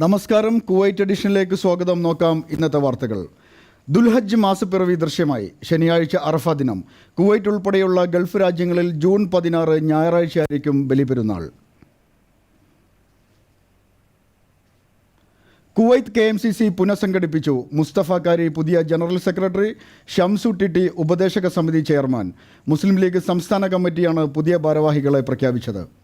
നമസ്കാരം. കുവൈറ്റ് എഡിഷനിലേക്ക് സ്വാഗതം. നോക്കാം ഇന്നത്തെ വാർത്തകൾ. ദുൽഹജ്ജ് മാസപ്പിറവി ദൃശ്യമായി. ശനിയാഴ്ച അറഫ ദിനം. കുവൈറ്റ് ഉൾപ്പെടെയുള്ള ഗൾഫ് രാജ്യങ്ങളിൽ ജൂൺ പതിനാറ് ഞായറാഴ്ചയായിരിക്കും Baliperunnal. Kuwait K M C C പുനഃസംഘടിപ്പിച്ചു. Mustafa Kari പുതിയ ജനറൽ സെക്രട്ടറി ഷംസു ടിറ്റി ഉപദേശക സമിതി ചെയർമാൻ. മുസ്ലിം ലീഗ് സംസ്ഥാന കമ്മിറ്റിയാണ് പുതിയ ഭാരവാഹികളെ പ്രഖ്യാപിച്ചത്.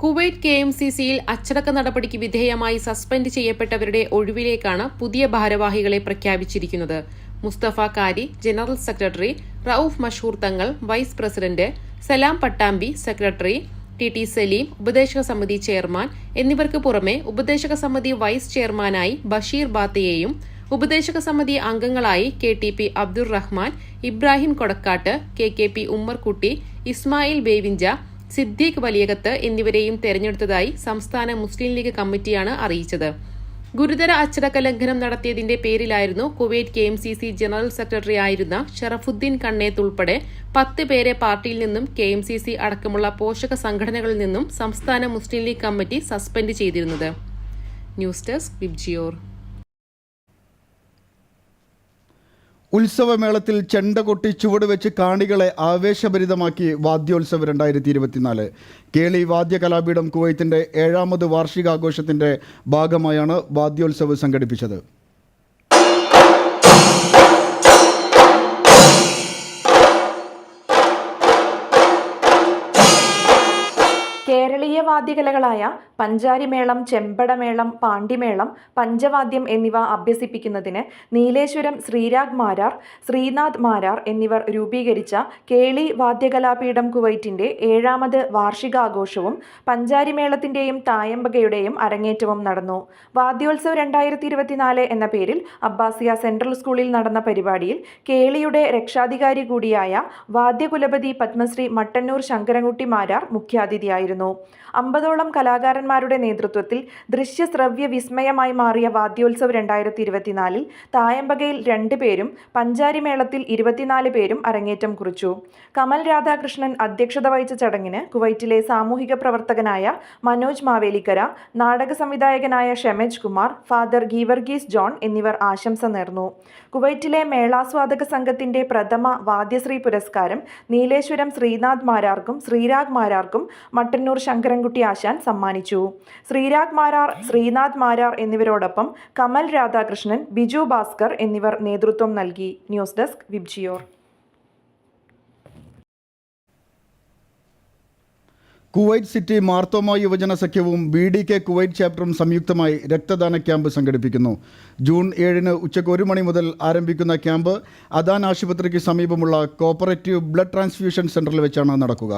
കുവൈറ്റ് കെ എം സി സിയിൽ അച്ചടക്ക നടപടിക്ക് വിധേയമായി സസ്പെൻഡ് ചെയ്യപ്പെട്ടവരുടെ ഒഴിവിലേക്കാണ് പുതിയ ഭാരവാഹികളെ പ്രഖ്യാപിച്ചിരിക്കുന്നത്. Musthafa Kari general secretary Rauf Mashoor Thangal vice president Salam Pattambi secretary T T Saleem ഉപദേശക സമിതി ചെയർമാൻ എന്നിവർക്ക് പുറമെ ഉപദേശക സമിതി വൈസ് ചെയർമാനായി ബഷീർ ബാത്തയെയും ഉപദേശക സമിതി അംഗങ്ങളായി K T P Abdur Rahman Ibrahim Kodakkad K K P Ummerkutty Ismail Bevinja Siddique Valiyakath എന്നിവരെയും തെരഞ്ഞെടുത്തതായി സംസ്ഥാന മുസ്ലിം ലീഗ് കമ്മിറ്റിയാണ് അറിയിച്ചത്. ഗുരുതര അച്ചടക്ക ലംഘനം നടത്തിയതിന്റെ പേരിലായിരുന്നു Kuwait K M C C general secretary ആയിരുന്ന ഷറഫുദ്ദീൻ കണ്ണേത്ത് ഉൾപ്പെടെ പത്ത് പേരെ പാർട്ടിയിൽ നിന്നും കെ എം സി സി അടക്കമുള്ള പോഷക സംഘടനകളിൽ നിന്നും സംസ്ഥാന മുസ്ലിം ലീഗ് കമ്മിറ്റി സസ്പെൻഡ് ചെയ്തിരുന്നത്. News desk VIBGYOR. ഉത്സവമേളത്തിൽ ചെണ്ട കൊട്ടി ചുവട് വെച്ച് കാണികളെ ആവേശഭരിതമാക്കി വാദ്യോത്സവം രണ്ടായിരത്തി ഇരുപത്തിനാല് കേളി വാദ്യകലാപീഠം കുവൈത്തിന്റെ ഏഴാമത് വാർഷികാഘോഷത്തിന്റെ ഭാഗമായാണ് വാദ്യോത്സവം സംഘടിപ്പിച്ചത്. വാദ്യകലകളായ പഞ്ചാരിമേളം ചെമ്പടമേളം പാണ്ടിമേളം പഞ്ചവാദ്യം എന്നിവ അഭ്യസിപ്പിക്കുന്നതിന് നീലേശ്വരം ശ്രീരാഗ് മാരാർ ശ്രീനാഥ് മാരാർ എന്നിവർ രൂപീകരിച്ച കേളി വാദ്യകലാപീഠം കുവൈറ്റിന്റെ ഏഴാമത് വാർഷികാഘോഷവും പഞ്ചാരിമേളത്തിന്റെയും തായമ്പകയുടെയും അരങ്ങേറ്റവും നടന്നു. വാദ്യോത്സവ് രണ്ടായിരത്തി ഇരുപത്തിനാല് എന്ന പേരിൽ അബ്ബാസിയ സെൻട്രൽ സ്കൂളിൽ നടന്ന പരിപാടിയിൽ കേളിയുടെ രക്ഷാധികാരി കൂടിയായ വാദ്യകുലപതി പത്മശ്രീ മട്ടന്നൂർ ശങ്കരൻകുട്ടി മാരാർ മുഖ്യാതിഥിയായിരുന്നു. അമ്പതോളം കലാകാരന്മാരുടെ നേതൃത്വത്തിൽ ദൃശ്യ ശ്രവ്യ വിസ്മയമായി മാറിയ വാദ്യോത്സവ് രണ്ടായിരത്തി ഇരുപത്തിനാലിൽ തായമ്പകയിൽ രണ്ട് പേരും പഞ്ചാരിമേളത്തിൽ ഇരുപത്തിനാല് പേരും അരങ്ങേറ്റം കുറിച്ചു. കമൽ രാധാകൃഷ്ണൻ അധ്യക്ഷത വഹിച്ച ചടങ്ങിന് കുവൈറ്റിലെ സാമൂഹിക പ്രവർത്തകനായ മനോജ് മാവേലിക്കര നാടക സംവിധായകനായ ഷമേജ് കുമാർ ഫാദർ ഗീവർഗീസ് ജോൺ എന്നിവർ ആശംസ നേർന്നു. കുവൈറ്റിലെ മേളാസ്വാദക സംഘത്തിന്റെ പ്രഥമ വാദ്യശ്രീ പുരസ്കാരം നീലേശ്വരം ശ്രീനാഥ് മാരാർക്കും ശ്രീരാഗ് മാരാർക്കും മട്ടന്നൂർ ശങ്കരൻകുട്ടി ആശാൻ സമ്മാനിച്ചു. ശ്രീരാഗ് മാരാർ ശ്രീനാഥ് മാരാർ എന്നിവരോടൊപ്പം കമൽ രാധാകൃഷ്ണൻ ബിജു ഭാസ്കർ എന്നിവർ നേതൃത്വം നൽകി. News desk VIBGYOR. Kuwait city Marthoma യുവജന സഖ്യവും ബി ഡി കെ കുവൈറ്റ് ചാപ്റ്ററും സംയുക്തമായി രക്തദാന ക്യാമ്പ് സംഘടിപ്പിക്കുന്നു. ജൂൺ ഏഴിന് ഉച്ചയ്ക്ക് ഒരു മണി മുതൽ ആരംഭിക്കുന്ന ക്യാമ്പ് അദാൻ ആശുപത്രിക്ക് സമീപമുള്ള കോപ്പറേറ്റീവ് ബ്ലഡ് ട്രാൻസ്ഫ്യൂഷൻ സെന്ററിൽ വെച്ചാണ് നടക്കുക.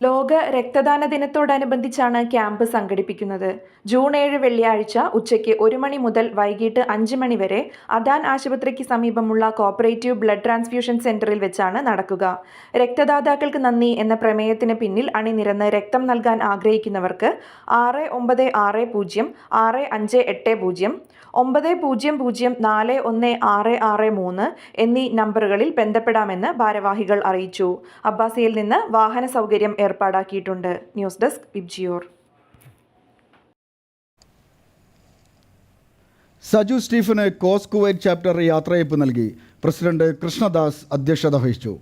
ലോക രക്തദാന ദിനത്തോടനുബന്ധിച്ചാണ് ക്യാമ്പ് സംഘടിപ്പിക്കുന്നത്. ജൂൺ ഏഴ് വെള്ളിയാഴ്ച ഉച്ചയ്ക്ക് ഒരു മണി മുതൽ വൈകിട്ട് അഞ്ച് മണി വരെ അദാൻ ആശുപത്രിക്ക് സമീപമുള്ള കോപ്പറേറ്റീവ് ബ്ലഡ് ട്രാൻസ്ഫ്യൂഷൻ സെന്ററിൽ വെച്ചാണ് നടക്കുക. രക്തദാതാക്കൾക്ക് നന്ദി എന്ന പ്രമേയത്തിന് പിന്നിൽ അണിനിരന്ന് രക്തം നൽകാൻ ആഗ്രഹിക്കുന്നവർക്ക് ആറ് ഒമ്പത് ആറ് പൂജ്യം ആറ് അഞ്ച് എട്ട് പൂജ്യം ഒമ്പത് പൂജ്യം പൂജ്യം നാല് ഒന്ന് ആറ് ആറ് മൂന്ന് എന്നീ നമ്പറുകളിൽ ബന്ധപ്പെടാമെന്ന് ഭാരവാഹികൾ അറിയിച്ചു. അബ്ബാസിയിൽ നിന്ന് വാഹന സൗകര്യം ഏർപ്പാടാക്കിയിട്ടുണ്ട്. News desk Vibgyor. സജു സ്റ്റീഫന് കോസ് കുവൈറ്റ് ചാപ്റ്റർ യാത്രയപ്പ് നൽകി. പ്രസിഡന്റ് കൃഷ്ണദാസ് അധ്യക്ഷത വഹിച്ചു.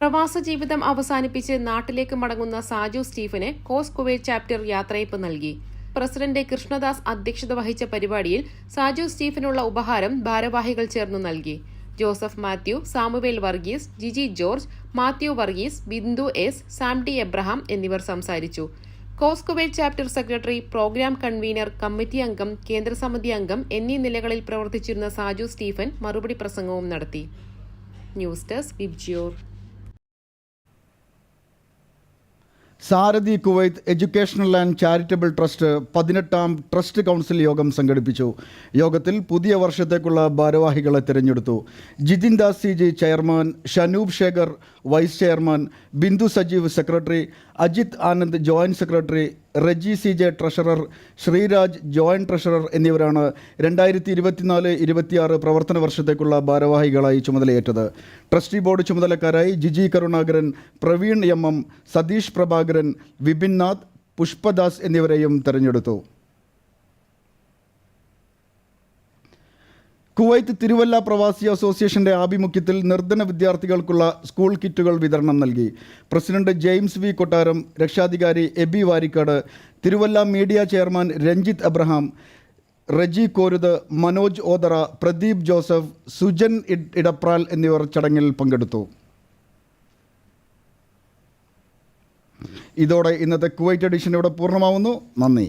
പ്രവാസ ജീവിതം അവസാനിപ്പിച്ച് നാട്ടിലേക്ക് മടങ്ങുന്ന സാജു സ്റ്റീഫന് കോസ് കുവൈറ്റ് ചാപ്റ്റർ യാത്രയപ്പ് നൽകി. പ്രസിഡന്റ് കൃഷ്ണദാസ് അധ്യക്ഷത വഹിച്ച പരിപാടിയിൽ സാജു സ്റ്റീഫനുള്ള ഉപഹാരം ഭാരവാഹികൾ ചേർന്ന് നൽകി. Joseph Mathew Samuel Varghese Jiji George Mathew Varghese Bindu S Sam D Abraham എന്നിവർ സംസാരിച്ചു. Cos chapter secretary programme convener committee അംഗം കേന്ദ്രസമിതി അംഗം എന്നീ നിലകളിൽ പ്രവർത്തിച്ചിരുന്ന സാജു സ്റ്റീഫൻ മറുപടി പ്രസംഗവും നടത്തി. News desk Vibgyor. Sarathi Kuwait educational and charitable trust പതിനെട്ടാം ട്രസ്റ്റ് കൗൺസിൽ യോഗം സംഘടിപ്പിച്ചു. യോഗത്തിൽ പുതിയ വർഷത്തേക്കുള്ള ഭാരവാഹികളെ തിരഞ്ഞെടുത്തു. Jithin Das C G chairman Shanoob Sekhar vice chairman Bindu Sajeev secretary Ajith Anand joint secretary Reji C J treasurer Sreeraj joint treasurer എന്നിവരാണ് രണ്ടായിരത്തി ഇരുപത്തിനാല് ഇരുപത്തിയാറ് പ്രവർത്തന വർഷത്തേക്കുള്ള ഭാരവാഹികളായി ചുമതലയേറ്റത്. ട്രസ്റ്റി ബോർഡ് ചുമതലക്കാരായി ജിജി കരുണാകരൻ പ്രവീൺ എം എം സതീഷ് പ്രഭാകരൻ വിപിൻ നാഥ് പുഷ്പദാസ് എന്നിവരെയും തെരഞ്ഞെടുത്തു. കുവൈത്ത് തിരുവല്ല പ്രവാസി അസോസിയേഷന്റെ ആഭിമുഖ്യത്തിൽ നിർധന വിദ്യാർത്ഥികൾക്കുള്ള സ്കൂൾ കിറ്റുകൾ വിതരണം നൽകി. പ്രസിഡന്റ് ജെയിംസ് വി കൊട്ടാരം രക്ഷാധികാരി Aby Varikkad Thiruvalla media chairman Ranjith Abraham Reji Koruth Manoj Othera Pradeep Joseph Sujan Edapral എന്നിവർ ചടങ്ങിൽ പങ്കെടുത്തു. ഇതോടെ ഇന്നത്തെ കുവൈറ്റ് എഡിഷൻ ഇവിടെ പൂർണമാവുന്നു. നന്ദി.